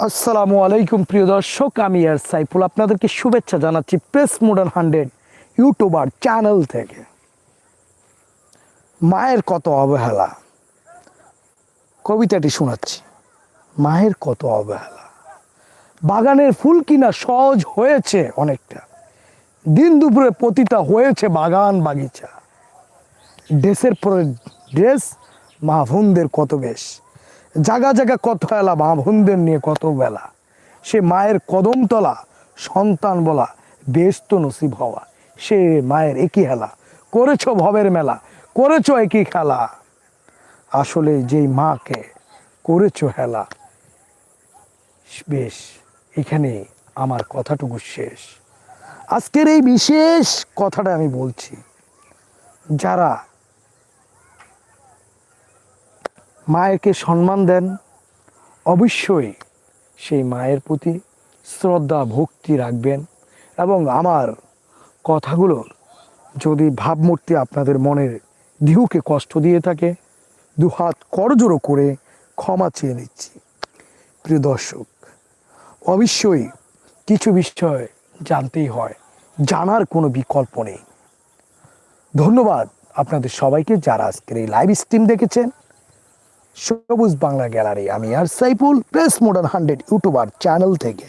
আসসালামু আলাইকুম, প্রিয় দর্শক, আমি আর সাইফুল। আপনাদেরকে শুভেচ্ছা জানাচ্ছি press modern hundred youtuber channel থেকে। মায়ের কত অবহেলা। কবিতাটি শোনাচ্ছি। মায়ের কত অবহেলা। বাগানের ফুল কিনা সহজ হয়েছে অনেকটা। দিন দুপুরে পতিতা হয়েছে বাগান বাগিচা। ড্রেসের পরে ড্রেস, মা বোনদের কত বেশ। জাগা জাগা কত এলা মা বোনদের নিয়ে কত বেলা। সে মায়ের কদমতলা সন্তান বলা বেশ তো নসিব হওয়া। সে মায়ের একই হেলা, করেছ ভবের মেলা, করেছ একই খেলা। আসলে যেই মাকে করেছ হেলা, বেশ, এখানে আমার কথাটুকু শেষ। আজকের এই বিশেষ কথাটা আমি বলছি, যারা মায়েরকে সম্মান দেন, অবশ্যই সেই মায়ের প্রতি শ্রদ্ধা, ভক্তি রাখবেন এবং আমার কথাগুলোর যদি ভাবমূর্তি আপনাদের মনের দিহুকে কষ্ট দিয়ে থাকে দু হাত করজোড়ো করে ক্ষমা চেয়ে নিচ্ছি। প্রিয় দর্শক, অবশ্যই কিছু বিষয় জানতেই হয়, জানার কোনো বিকল্প নেই। ধন্যবাদ আপনাদের সবাইকে যারা আজকের এই লাইভ স্ট্রিম দেখেছেন। সবুজ বাংলা গ্যালারি। আমি আর Saiful press modern hundred youtuber channel থেকে।